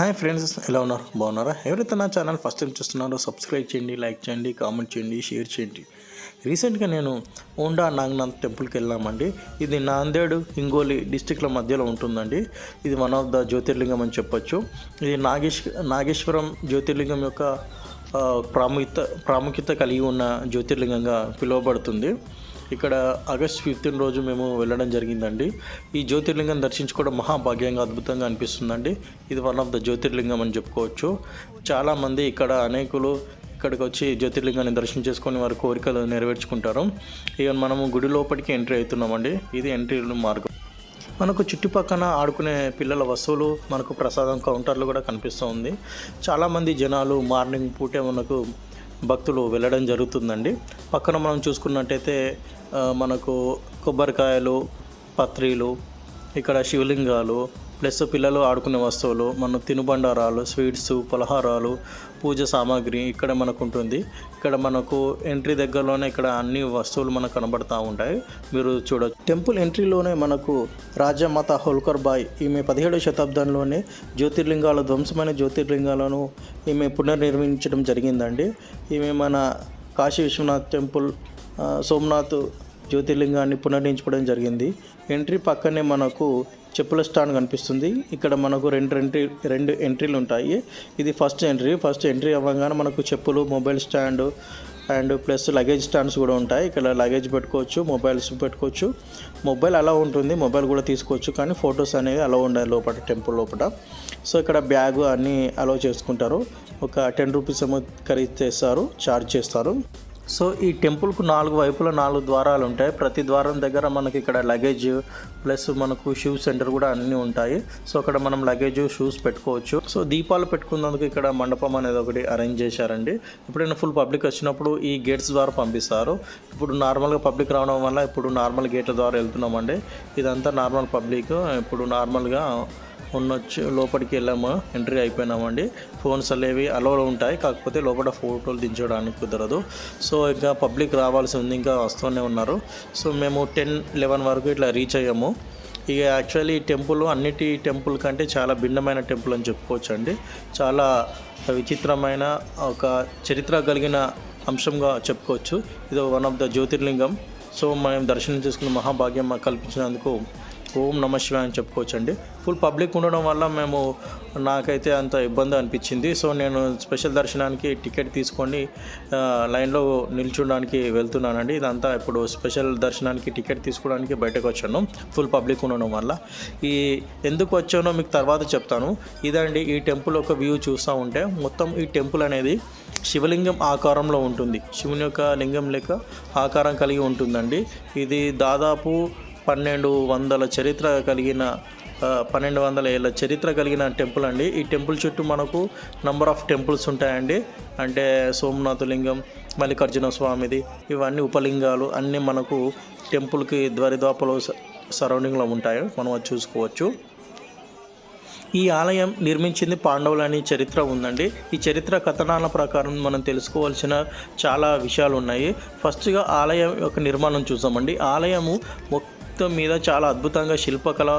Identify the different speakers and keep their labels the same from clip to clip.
Speaker 1: Hi friends ఎలా ఉన్నారు? బాగున్నారా? ఎవరైతే నా ఛానల్ ఫస్ట్ టైం చూస్తున్నారో సబ్స్క్రైబ్ చేయండి లైక్ చేయండి కామెంట్ చేయండి షేర్ చేయండి. రీసెంట్గా నేను ఓండా నాగనాథ్ టెంపుల్కి వెళ్ళామండి. ఇది నాందేడ్ హింగోలి డిస్టిక్ల మధ్యలో ఉంటుందండి. ఇది వన్ ఆఫ్ ద జ్యోతిర్లింగం అని చెప్పొచ్చు. ఇది నాగేశ్ నాగేశ్వరం జ్యోతిర్లింగం యొక్క ప్రాముఖ్యత ప్రాముఖ్యత కలిగి ఉన్న జ్యోతిర్లింగంగా పిలువబడుతుంది. ఇక్కడ ఆగస్ట్ ఫిఫ్టీన్ రోజు మేము వెళ్ళడం జరిగిందండి. ఈ జ్యోతిర్లింగం దర్శించుకోవడం మహాభాగ్యంగా అద్భుతంగా అనిపిస్తుందండి. ఇది వన్ ఆఫ్ ద జ్యోతిర్లింగం అని చెప్పుకోవచ్చు. చాలామంది ఇక్కడ అనేకులు ఇక్కడికి వచ్చి జ్యోతిర్లింగాన్ని దర్శనం చేసుకొని వారి కోరికలు నెరవేర్చుకుంటారు. ఇక మనము గుడి లోపలికి ఎంట్రీ అవుతున్నామండి. ఇది ఎంట్రీ మార్గం. మనకు చుట్టుపక్కన ఆడుకునే పిల్లల వస్తువులు మనకు ప్రసాదం కౌంటర్లు కూడా కనిపిస్తూ ఉంది. చాలామంది జనాలు మార్నింగ్ పూటే మనకు భక్తులు వెళ్ళడం జరుగుతుందండి. పక్కన మనం చూసుకున్నట్టయితే మనకు కొబ్బరికాయలు పత్రీలు ఇక్కడ శివలింగాలు ప్లస్ పిల్లలు ఆడుకునే వస్తువులు మన తినుబండారాలు స్వీట్స్ పలహారాలు పూజ సామాగ్రి ఇక్కడ మనకు ఉంటుంది ఇక్కడ మనకు ఎంట్రీ దగ్గరలోనే ఇక్కడ అన్ని వస్తువులు మనకు కనబడతా ఉంటాయి. మీరు చూడొచ్చు. టెంపుల్ ఎంట్రీలోనే మనకు రాజమాత హోల్కర్ బాయ్ ఈమె పదిహేడవ శతాబ్దంలోనే జ్యోతిర్లింగాల ధ్వంసమైన జ్యోతిర్లింగాలను ఈమె పునర్నిర్మించడం జరిగిందండి. ఈమె మన కాశీ విశ్వనాథ్ టెంపుల్ సోమనాథ్ జ్యోతిర్లింగాన్ని పునర్నించుకోవడం జరిగింది. ఎంట్రీ పక్కనే మనకు చెప్పుల స్టాండ్ కనిపిస్తుంది. ఇక్కడ మనకు రెండు ఎంట్రీ రెండు ఎంట్రీలు ఉంటాయి. ఇది ఫస్ట్ ఎంట్రీ. ఫస్ట్ ఎంట్రీ అవ్వగానే మనకు చెప్పులు mobile stand and plus luggage stands కూడా ఉంటాయి. ఇక్కడ లగేజ్ పెట్టుకోవచ్చు మొబైల్స్ పెట్టుకోవచ్చు. మొబైల్ అలా ఉంటుంది. మొబైల్ కూడా తీసుకోవచ్చు. కానీ ఫొటోస్ అనేవి అలా ఉండాలి లోపల టెంపుల్ లోపల. సో ఇక్కడ బ్యాగ్ అన్నీ అలో చేసుకుంటారు. ఒక టెన్ రూపీస్ ఏమో ఖరీదు చేస్తారు ఛార్జ్ చేస్తారు. సో ఈ టెంపుల్కు నాలుగు వైపులా నాలుగు ద్వారాలు ఉంటాయి. ప్రతి ద్వారం దగ్గర మనకి ఇక్కడ లగేజ్ ప్లస్ మనకు షూ సెంటర్ కూడా అన్నీ ఉంటాయి. సో అక్కడ మనం లగేజ్ షూస్ పెట్టుకోవచ్చు. సో దీపాలు పెట్టుకున్నందుకు ఇక్కడ మండపం అనేది ఒకటి అరేంజ్ చేశారండి. ఎప్పుడైనా ఫుల్ పబ్లిక్ వచ్చినప్పుడు ఈ గేట్స్ ద్వారా పంపిస్తారు. ఇప్పుడు నార్మల్గా పబ్లిక్ రావడం వల్ల ఇప్పుడు నార్మల్ గేట్ల ద్వారా వెళ్తున్నామండి. ఇదంతా నార్మల్ పబ్లిక్ ఇప్పుడు నార్మల్గా ఉన్నొచ్చి లోపలికి వెళ్ళాము. ఎంట్రీ అయిపోయినామండి. ఫోన్స్ అనేవి అలవలో ఉంటాయి. కాకపోతే లోపల ఫోటోలు దించడానికి కుదరదు. సో ఇంకా పబ్లిక్ రావాల్సి ఉంది. ఇంకా వస్తూనే ఉన్నారు. సో మేము టెన్ లెవెన్ వరకు ఇట్లా రీచ్ అయ్యాము. ఇక యాక్చువల్లీ ఈ టెంపుల్ అన్నిటి టెంపుల్ కంటే చాలా భిన్నమైన టెంపుల్ అని చెప్పుకోవచ్చు అండి చాలా విచిత్రమైన ఒక చరిత్ర కలిగిన అంశంగా చెప్పుకోవచ్చు. ఇది వన్ ఆఫ్ ద జ్యోతిర్లింగం. సో మనం దర్శనం చేసుకున్న మహాభాగ్యం మాకు కల్పించినందుకు ఓం నమ శివాయ అని చెప్పుకోవచ్చండి. ఫుల్ పబ్లిక్ ఉండడం వల్ల మేము నాకైతే అంత ఇబ్బంది అనిపించింది. సో నేను స్పెషల్ దర్శనానికి టికెట్ తీసుకొని లైన్లో నిల్చుండడానికి వెళ్తున్నానండి. ఇదంతా ఇప్పుడు స్పెషల్ దర్శనానికి టికెట్ తీసుకోవడానికి బయటకు వచ్చాను. ఫుల్ పబ్లిక్ ఉండడం వల్ల. ఈ ఎందుకు వచ్చానో మీకు తర్వాత చెప్తాను. ఇదండి ఈ టెంపుల్ ఒక వ్యూ చూస్తూ ఉంటే మొత్తం ఈ టెంపుల్ అనేది శివలింగం ఆకారంలో ఉంటుంది. శివుని యొక్క లింగం లెక్క ఆకారం కలిగి ఉంటుందండి. ఇది దాదాపు పన్నెండు వందల చరిత్ర కలిగిన పన్నెండు వందల ఏళ్ళ చరిత్ర కలిగిన టెంపుల్ అండి. ఈ టెంపుల్ చుట్టూ మనకు నంబర్ ఆఫ్ టెంపుల్స్ ఉంటాయండి. అంటే సోమనాథ లింగం మల్లికార్జున స్వామిది ఇవన్నీ ఉపలింగాలు అన్నీ మనకు టెంపుల్కి ద్వారిదాపలో సరౌండింగ్లో ఉంటాయి. మనం అది చూసుకోవచ్చు. ఈ ఆలయం నిర్మించింది పాండవులని చరిత్ర ఉందండి. ఈ చరిత్ర కథనాల ప్రకారం మనం తెలుసుకోవాల్సిన చాలా విషయాలు ఉన్నాయి. ఫస్ట్గా ఆలయం యొక్క నిర్మాణం చూసామండి ఆలయము మొత్తం మీద చాలా అద్భుతంగా శిల్పకళ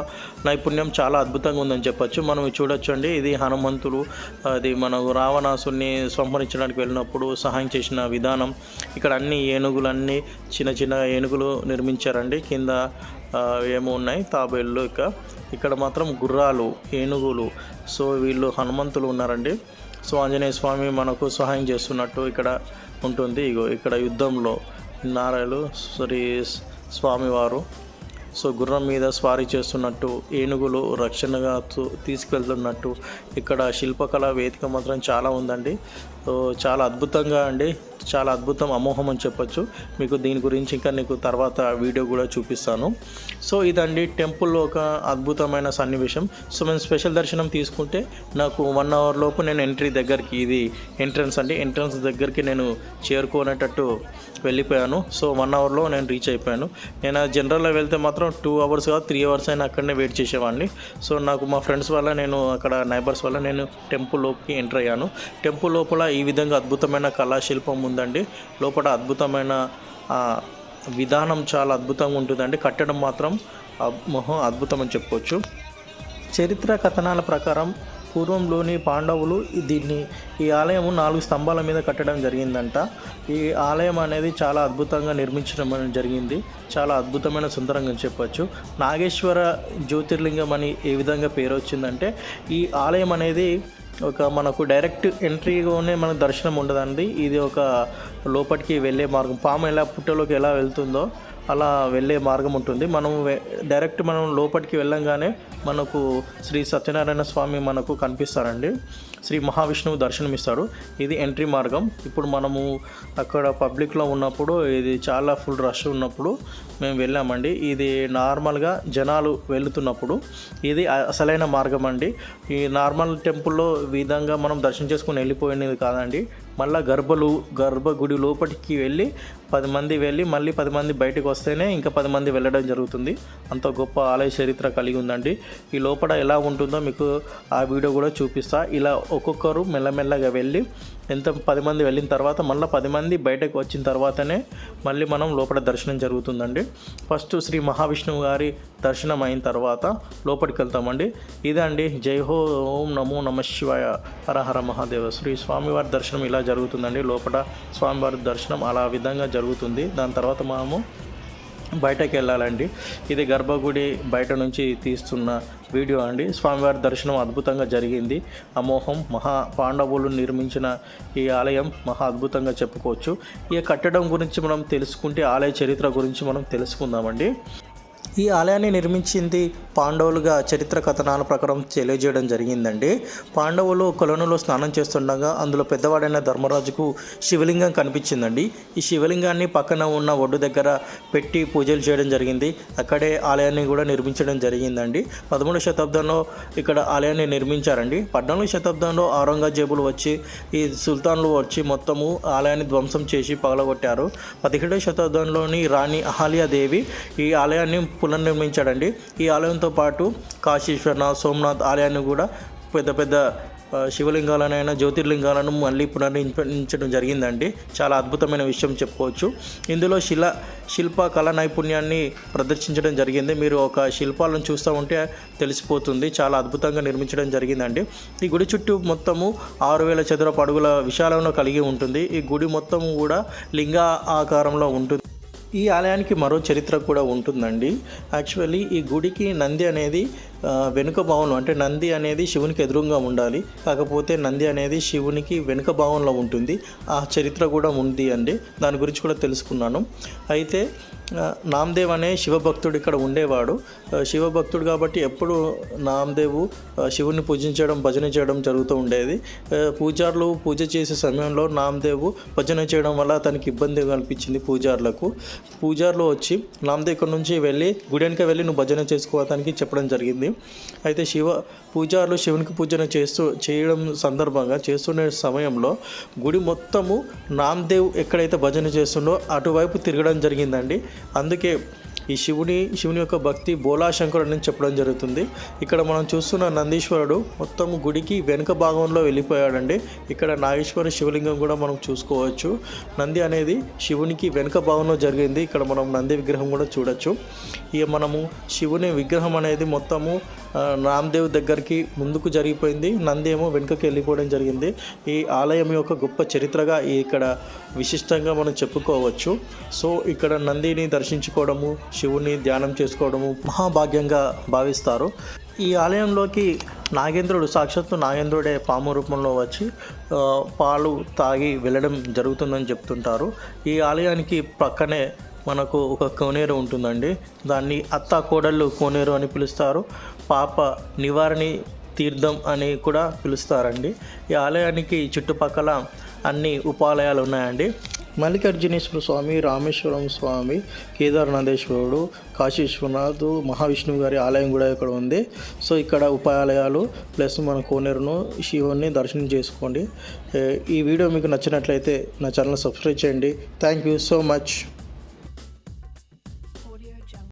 Speaker 1: నైపుణ్యం చాలా అద్భుతంగా ఉందని చెప్పొచ్చు. మనం చూడొచ్చండి. ఇది హనుమంతుడు అది మన రావణాసుని సంహరించడానికి వెళ్ళినప్పుడు సహాయం చేసిన విధానం. ఇక్కడ అన్ని ఏనుగులు అన్ని చిన్న చిన్న ఏనుగులు నిర్మించారండి. కింద ఏమో ఉన్నాయి. తాబేళ్ళు ఇక. ఇక్కడ మాత్రం గుర్రాలు ఏనుగులు. సో వీళ్ళు హనుమంతులు ఉన్నారండి. సో ఆంజనేయ స్వామి మనకు సహాయం చేస్తున్నట్టు ఇక్కడ ఉంటుంది. ఇగో ఇక్కడ యుద్ధంలో నారాయలు శ్రీ స్వామివారు సో గుర్రం మీద స్వారీ చేస్తున్నట్టు ఏనుగులు రక్షణగా తీసుకెళ్తున్నట్టు. ఇక్కడ శిల్పకళ వేదిక మాత్రం చాలా ఉందండి. సో చాలా అద్భుతంగా అండి. చాలా అద్భుతం అమోహం అని చెప్పొచ్చు. మీకు దీని గురించి ఇంకా నీకు తర్వాత వీడియో కూడా చూపిస్తాను. సో ఇదండి టెంపుల్లో ఒక అద్భుతమైన సన్నివేశం. సో మేము స్పెషల్ దర్శనం తీసుకుంటే నాకు వన్ అవర్ లోపు నేను ఎంట్రీ దగ్గరికి ఇది ఎంట్రన్స్ అండి ఎంట్రన్స్ దగ్గరికి నేను చేరుకునేటట్టు వెళ్ళిపోయాను. సో వన్ అవర్లో నేను రీచ్ అయిపోయాను. నేను ఆ జనరల్లో వెళ్తే మాత్రం టూ అవర్స్ కాదు త్రీ అవర్స్ అయినా అక్కడనే వెయిట్ చేసేవాడిని. సో నాకు మా ఫ్రెండ్స్ వల్ల నేను అక్కడ నైబర్స్ వల్ల నేను టెంపుల్లోకి ఎంటర్ అయ్యాను. టెంపుల్ లోపల ఈ విధంగా అద్భుతమైన కళాశిల్పం ఉందండి. లోపల అద్భుతమైన విధానం చాలా అద్భుతంగా ఉంటుందండి. కట్టడం మాత్రం మొహం అద్భుతం అని చెప్పుకోవచ్చు. చరిత్ర కథనాల ప్రకారం పూర్వంలోని పాండవులు దీన్ని ఈ ఆలయం నాలుగు స్తంభాల మీద కట్టడం జరిగిందంట. ఈ ఆలయం అనేది చాలా అద్భుతంగా నిర్మించడం జరిగింది. చాలా అద్భుతమైన సుందరంగా చెప్పొచ్చు. నాగేశ్వర జ్యోతిర్లింగం అని ఏ విధంగా పేరు వచ్చిందంటే ఈ ఆలయం అనేది ఒక మనకు డైరెక్ట్ ఎంట్రీలోనే మనకు దర్శనం ఉండదండి. ఇది ఒక లోపలికి వెళ్ళే మార్గం. పాము ఎలా పుట్టలోకి ఎలా వెళ్తుందో అలా వెళ్ళే మార్గం ఉంటుంది. మనం డైరెక్ట్ మనం లోపలికి వెళ్ళంగానే మనకు శ్రీ సత్యనారాయణ స్వామి మనకు కనిపిస్తారండి. శ్రీ మహావిష్ణువు దర్శనం ఇస్తాడు ఇది ఎంట్రీ మార్గం. ఇప్పుడు మనము అక్కడ పబ్లిక్లో ఉన్నప్పుడు ఇది చాలా ఫుల్ రష్ ఉన్నప్పుడు మేము వెళ్ళామండి. ఇది నార్మల్గా జనాలు వెళుతున్నప్పుడు ఇది అసలైన మార్గం అండి. ఈ నార్మల్ టెంపుల్లో విధంగా మనం దర్శనం చేసుకుని వెళ్ళిపోయినది కాదండి. మళ్ళీ గర్భలు గర్భగుడి లోపలికి వెళ్ళి పది మంది వెళ్ళి మళ్ళీ పది మంది బయటకు వస్తేనే ఇంకా పది మంది వెళ్ళడం జరుగుతుంది. అంత గొప్ప ఆలయ చరిత్ర కలిగి ఉందండి. ఈ లోపల ఎలా ఉంటుందో మీకు ఆ వీడియో కూడా చూపిస్తా. ఇలా ఒక్కొక్కరు మెల్లమెల్లగా వెళ్ళి ఎంత పది మంది వెళ్ళిన తర్వాత మళ్ళీ పది మంది బయటకు వచ్చిన తర్వాతనే మళ్ళీ మనం లోపల దర్శనం జరుగుతుందండి. ఫస్ట్ శ్రీ మహావిష్ణువు గారి దర్శనం అయిన తర్వాత లోపలికి వెళ్తామండి. ఇదండి. జై హో ఓం నమో నమ శివాయ. హరహర మహాదేవ. శ్రీ స్వామివారి దర్శనం ఇలా జరుగుతుందండి. లోపల స్వామివారి దర్శనం అలా విధంగా జరుగుతుంది. దాని తర్వాత మనము బయటకు వెళ్ళాలండి. ఇది గర్భగుడి బయట నుంచి తీస్తున్న వీడియో అండి. స్వామివారి దర్శనం అద్భుతంగా జరిగింది. అమోహం మహా పాండవులు నిర్మించిన ఈ ఆలయం మహా అద్భుతంగా చెప్పుకోవచ్చు. ఈ కట్టడం గురించి మనం తెలుసుకుంటే ఆలయ చరిత్ర గురించి మనం తెలుసుకుందామండి. ఈ ఆలయాన్ని నిర్మించింది పాండవులుగా చరిత్ర కథనాల ప్రకారం తెలియజేయడం జరిగిందండి. పాండవులు కొలనులో స్నానం చేస్తుండగా అందులో పెద్దవాడైన ధర్మరాజుకు శివలింగం కనిపించిందండి. ఈ శివలింగాన్ని పక్కన ఉన్న ఒడ్డు దగ్గర పెట్టి పూజలు చేయడం జరిగింది. అక్కడే ఆలయాన్ని కూడా నిర్మించడం జరిగిందండి. పదమూడవ శతాబ్దంలో ఇక్కడ ఆలయాన్ని నిర్మించారండి. పద్నాలుగు శతాబ్దంలో ఔరంగజేబులు వచ్చి ఈ సుల్తాన్లు వచ్చి మొత్తము ఆలయాన్ని ధ్వంసం చేసి పగలగొట్టారు. పదిహేడవ శతాబ్దంలోని రాణి అహాల్యాదేవి ఈ ఆలయాన్ని పునర్నిర్మించాడండి. ఈ ఆలయం ఆలయంతో పాటు కాశీశ్వరనాథ్ సోమనాథ్ ఆలయాన్ని కూడా పెద్ద పెద్ద శివలింగాలనైనా జ్యోతిర్లింగాలను మళ్ళీ పునర్నిర్మించడం జరిగిందండి. చాలా అద్భుతమైన విషయం చెప్పుకోవచ్చు. ఇందులో శిల శిల్ప కళా నైపుణ్యాన్ని ప్రదర్శించడం జరిగింది. మీరు ఒక శిల్పాలను చూస్తూ ఉంటే తెలిసిపోతుంది. చాలా అద్భుతంగా నిర్మించడం జరిగిందండి. ఈ గుడి చుట్టూ మొత్తము ఆరు వేల చదరపు అడుగుల విశాలంలో కలిగి ఉంటుంది. ఈ గుడి మొత్తం కూడా లింగ ఆకారంలో ఉంటుంది. ఈ ఆలయానికి మరో చరిత్ర కూడా ఉంటుందండి. యాక్చువల్లీ ఈ గుడికి నంది అనేది వెనుక భావనం అంటే నంది అనేది శివునికి ఎదురుగా ఉండాలి. కాకపోతే నంది అనేది శివునికి వెనుక భావంలో ఉంటుంది. ఆ చరిత్ర కూడా ఉంది అండి. దాని గురించి కూడా తెలుసుకున్నాను. అయితే నామదేవ్ అనే శివభక్తుడు ఇక్కడ ఉండేవాడు. శివభక్తుడు కాబట్టి ఎప్పుడు నామదేవు శివుని పూజించడం భజన చేయడం జరుగుతూ ఉండేది. పూజారులు పూజ చేసే సమయంలో నామదేవు భజన చేయడం వల్ల తనకి ఇబ్బంది కనిపించింది పూజారులకు. పూజారులు వచ్చి నామదేవ్ ఇక్కడ నుంచి వెళ్ళి గుడెనక వెళ్ళి నువ్వు భజన చేసుకోవడానికి చెప్పడం జరిగింది. అయితే శివ పూజారులు శివునికి పూజన చేస్తూ చేయడం సందర్భంగా చేస్తున్న సమయంలో గుడి మొత్తము నామ్దేవ్ ఎక్కడైతే భజన చేస్తుండో అటువైపు తిరగడం జరిగిందండి. అందుకే ఈ శివుని శివుని యొక్క భక్తి బోలాశంకరుడు అని చెప్పడం జరుగుతుంది. ఇక్కడ మనం చూస్తున్న నందీశ్వరుడు మొత్తం గుడికి వెనుక భాగంలో వెళ్ళిపోయాడండి. ఇక్కడ నాగేశ్వర శివలింగం కూడా మనం చూసుకోవచ్చు. నంది అనేది శివునికి వెనుక భాగంలో జరిగింది. ఇక్కడ మనం నంది విగ్రహం కూడా చూడొచ్చు. ఇక మనము శివుని విగ్రహం అనేది మొత్తము ఆ, రామ్దేవ్ దగ్గరికి ముందుకు జరిగిపోయింది. నంది ఏమో వెనుకకి వెళ్ళిపోవడం జరిగింది. ఈ ఆలయం యొక్క గొప్ప చరిత్రగా ఇక్కడ విశిష్టంగా మనం చెప్పుకోవచ్చు. సో ఇక్కడ నందిని దర్శించుకోవడము శివుని ధ్యానం చేసుకోవడము మహాభాగ్యంగా భావిస్తారు. ఈ ఆలయంలోకి నాగేంద్రుడు సాక్షాత్తు నాగేంద్రుడే పాము రూపంలో వచ్చి పాలు తాగి వెళ్ళడం జరుగుతుందని చెప్తుంటారు. ఈ ఆలయానికి పక్కనే మనకు ఒక కోనేరు ఉంటుందండి. దాన్ని అత్త కోడళ్ళు కోనేరు అని పిలుస్తారు. పాప నివారణి తీర్థం అని కూడా పిలుస్తారండి. ఈ ఆలయానికి చుట్టుపక్కల అన్ని ఉపాలయాలు ఉన్నాయండి. మల్లికార్జునేశ్వర స్వామి రామేశ్వరం స్వామి కేదార్నాథేశ్వరుడు కాశీశ్వరనాథ్ మహావిష్ణువు గారి ఆలయం కూడా ఇక్కడ ఉంది. సో ఇక్కడ ఉపాలయాలు ప్లస్ మన కోనేరును శివుని దర్శనం చేసుకోండి. ఈ వీడియో మీకు నచ్చినట్లయితే నా ఛానల్ సబ్స్క్రైబ్ చేయండి. Thank you so much.